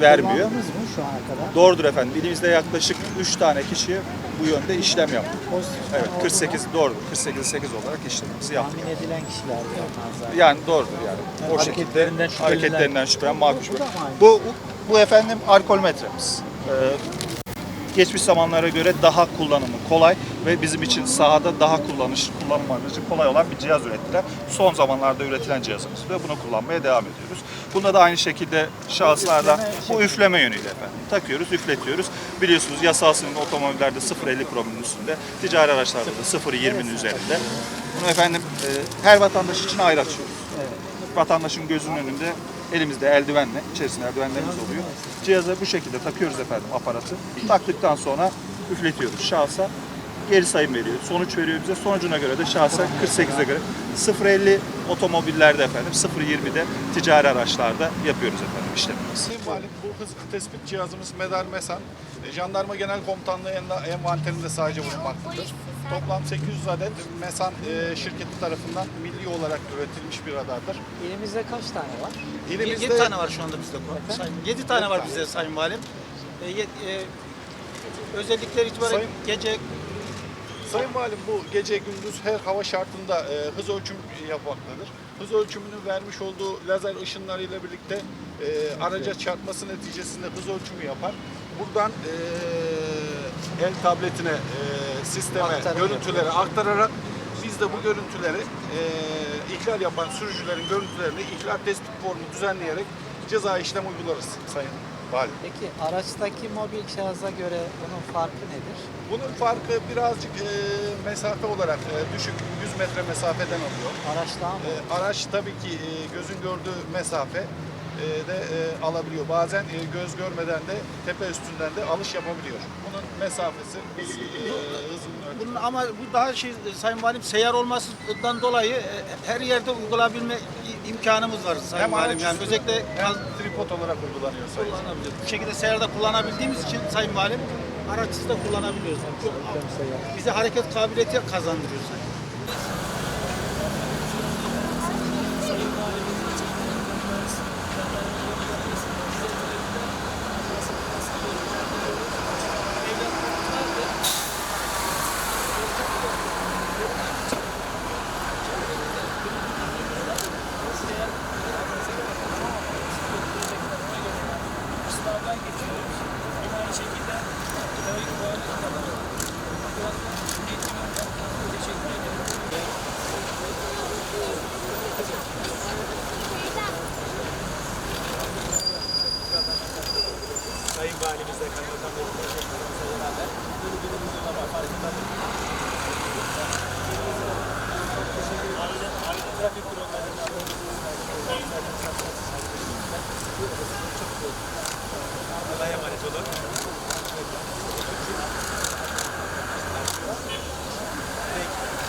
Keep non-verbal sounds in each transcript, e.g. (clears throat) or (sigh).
vermiyor. Kullandınız mı şu ana kadar? Doğrudur efendim. Elimizde yaklaşık 3 tane kişi bu yönde işlem yaptı. Pozitif Evet oldu mu? 48 doğrudur. 48 8 olarak işlemimizi yaptık. Tahmin edilen kişilerdi onlar zaten. Yani doğrudur yani. O şekilde Hareketlerinden şüphelenen- hareketlerinden şüphelen makul. Bu da mı aynı? Bu bu efendim alkol metremiz. Ee, geçmiş zamanlara göre daha kullanımı kolay ve bizim için sahada daha kullanış kullanım amacı kolay olan bir cihaz ürettiler. Son zamanlarda üretilen cihazımız ve bunu kullanmaya devam ediyoruz. Bunda da aynı şekilde şahıslardan bu üfleme yönüyle efendim. Takıyoruz, üfletiyoruz. Biliyorsunuz yasal sınırın otomobillerde 0.50 promilin üstünde, ticari araçlarda da 0.20'nin üzerinde. Bunu efendim e, her vatandaş için ayrı açıyoruz vatandaşın gözünün önünde elimizde eldivenle, içerisinde eldivenlerimiz oluyor. Cihaza bu şekilde takıyoruz efendim aparatı. Taktıktan sonra üfletiyoruz şahsa. Geri sayım veriyor, sonuç veriyor bize. Sonucuna göre de şahsa 48'e göre 0.50 otomobillerde efendim, 0.20'de ticari araçlarda yapıyoruz efendim işlemimizi. Sayın bu hız tespit cihazımız Medar Mesan e, Jandarma Genel Komutanlığı en- envanterinde sadece bulunmaktadır. Toplam 800 adet Mesan e, şirketi tarafından milli olarak üretilmiş bir radardır. Elimizde kaç tane var? Elimizde 7 tane var şu anda bizde. Efendim? 7 tane var bizde Sayın Valim. E, ye- e, özellikleri itibaren Sayın- gece Sayın Valim bu gece gündüz her hava şartında e, hız ölçüm yapmaktadır. Hız ölçümünün vermiş olduğu lazer ışınlarıyla birlikte e, araca çarpması neticesinde hız ölçümü yapar. Buradan e, el tabletine, e, sisteme, Aktarım görüntüleri aktararak biz de bu görüntüleri e, ihlal yapan sürücülerin görüntülerini ihlal tespit formu düzenleyerek ceza işlem uygularız Sayın Valim. Peki araçtaki mobil cihaza göre bunun farkı nedir? Bunun farkı birazcık e, mesafe olarak e, düşük 100 metre mesafeden alıyor. Araç daha mı? E, araç tabii ki e, gözün gördüğü mesafe de e, alabiliyor. Bazen e, göz görmeden de tepe üstünden de alış yapabiliyor. Bunun mesafesi e, hızının ölçümü. bunun ama bu daha şey e, Sayın Valim seyyar olmasından dolayı e, her yerde uygulayabilme imkanımız var Sayın Hem Valim. Yani özellikle hem tripod olarak uygulanıyor sayın. kullanabiliyoruz. Bu şekilde seyirde kullanabildiğimiz için Sayın Valim araçsız da kullanabiliyoruz. Çok bize hareket kabiliyeti kazandırıyor Sayın. Sayın Valimizle kaymakamla teşekkürlerimize beraber böyle bir videoda var. Farkındadır. Çok teşekkür ederim. Ayrıca trafik kurallarının Allah'a emanet olun.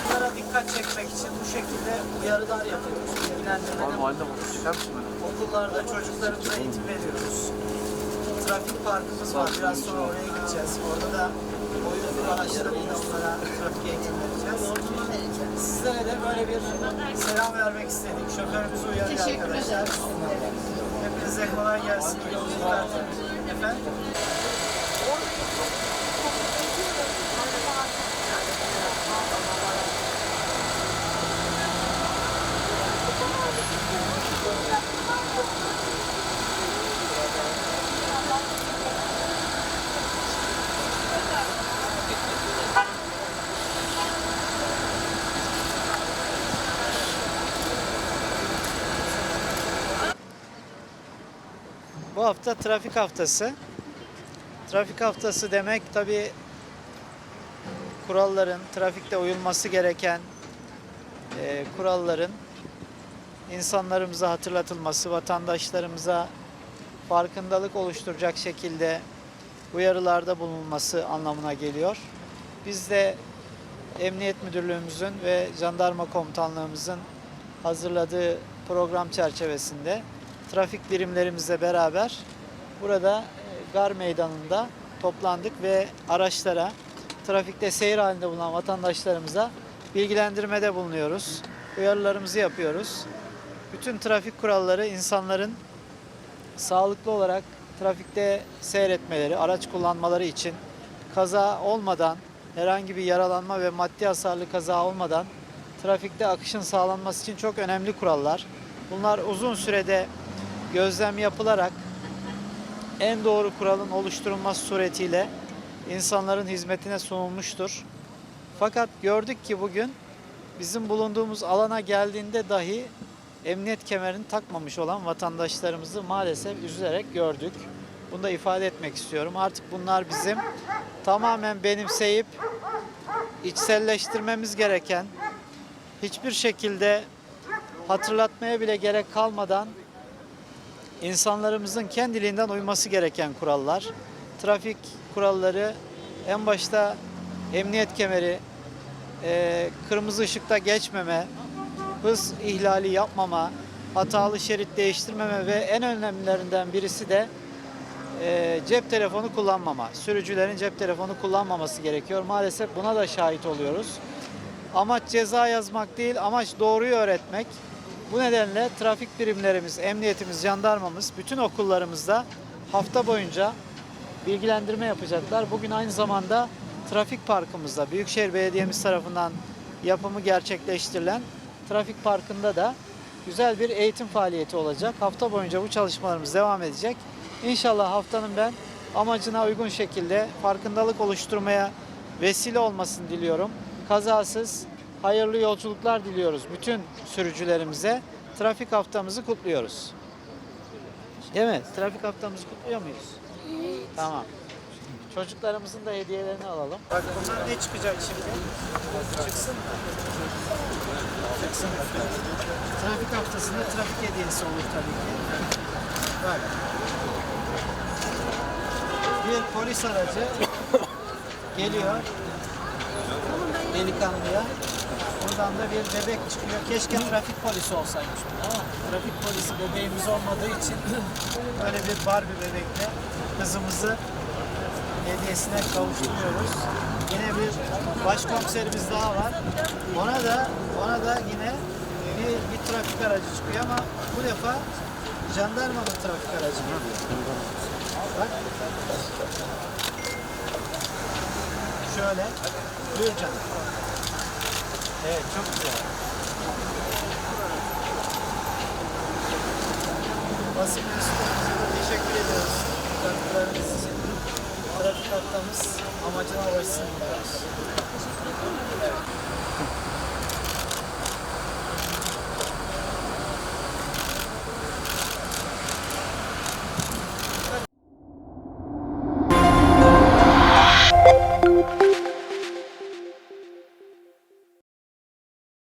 Bunlara dikkat çekmek için bu şekilde uyarılar yapıyoruz. Bilgilendirmeler. Okullarda çocuklarımıza eğitim veriyoruz. Trafik parkımız var. Biraz sonra oraya gideceğiz. Orada da oyun araçlarıyla onlara trafik eğitim vereceğiz. Sizlere de böyle bir selam vermek istedik. Şoförümüzü uyarıyor arkadaşlar. Hepinize kolay gelsin. Yolculuklar. Efendim? Bu hafta trafik haftası. Trafik haftası demek tabii kuralların, trafikte uyulması gereken e, kuralların insanlarımıza hatırlatılması, vatandaşlarımıza farkındalık oluşturacak şekilde uyarılarda bulunması anlamına geliyor. Biz de Emniyet Müdürlüğümüzün ve Jandarma Komutanlığımızın hazırladığı program çerçevesinde trafik birimlerimizle beraber burada e, gar meydanında toplandık ve araçlara trafikte seyir halinde bulunan vatandaşlarımıza bilgilendirmede bulunuyoruz. Uyarılarımızı yapıyoruz. Bütün trafik kuralları insanların sağlıklı olarak trafikte seyretmeleri, araç kullanmaları için kaza olmadan, herhangi bir yaralanma ve maddi hasarlı kaza olmadan trafikte akışın sağlanması için çok önemli kurallar. Bunlar uzun sürede gözlem yapılarak en doğru kuralın oluşturulması suretiyle insanların hizmetine sunulmuştur. Fakat gördük ki bugün bizim bulunduğumuz alana geldiğinde dahi emniyet kemerini takmamış olan vatandaşlarımızı maalesef üzülerek gördük. Bunu da ifade etmek istiyorum. Artık bunlar bizim tamamen benimseyip içselleştirmemiz gereken, hiçbir şekilde hatırlatmaya bile gerek kalmadan insanlarımızın kendiliğinden uyması gereken kurallar. Trafik kuralları en başta emniyet kemeri, e, kırmızı ışıkta geçmeme, hız ihlali yapmama, hatalı şerit değiştirmeme ve en önemlilerinden birisi de e, cep telefonu kullanmama. Sürücülerin cep telefonu kullanmaması gerekiyor. Maalesef buna da şahit oluyoruz. Amaç ceza yazmak değil, amaç doğruyu öğretmek. Bu nedenle trafik birimlerimiz, emniyetimiz, jandarmamız bütün okullarımızda hafta boyunca bilgilendirme yapacaklar. Bugün aynı zamanda trafik parkımızda Büyükşehir Belediyemiz tarafından yapımı gerçekleştirilen trafik parkında da güzel bir eğitim faaliyeti olacak. Hafta boyunca bu çalışmalarımız devam edecek. İnşallah haftanın ben amacına uygun şekilde farkındalık oluşturmaya vesile olmasını diliyorum. Kazasız, hayırlı yolculuklar diliyoruz bütün sürücülerimize. Trafik haftamızı kutluyoruz. Değil mi? Trafik haftamızı kutluyor muyuz? Tamam. Çocuklarımızın da hediyelerini alalım. Bak bunlar ne çıkacak şimdi? Çıksın mı? Çıksın. Trafik haftasında trafik hediyesi olur tabii ki. Bak. Bir polis aracı geliyor. Delikanlıya. Buradan da bir bebek çıkıyor. Keşke trafik polisi olsaymış. Ama trafik polisi bebeğimiz olmadığı için (clears throat) böyle bir Barbie bebekle kızımızı hediyesine kavuşturuyoruz. Yine bir başkomiserimiz daha var. Ona da ona da yine bir, bir trafik aracı çıkıyor ama bu defa jandarmanın trafik aracı. Bak. Şöyle. Buyur canım. Evet çok güzel. Basın mensuplarımıza teşekkür ediyoruz. Katkılarınız için. Trafik haftamız amacına ulaşsın diyoruz. (laughs)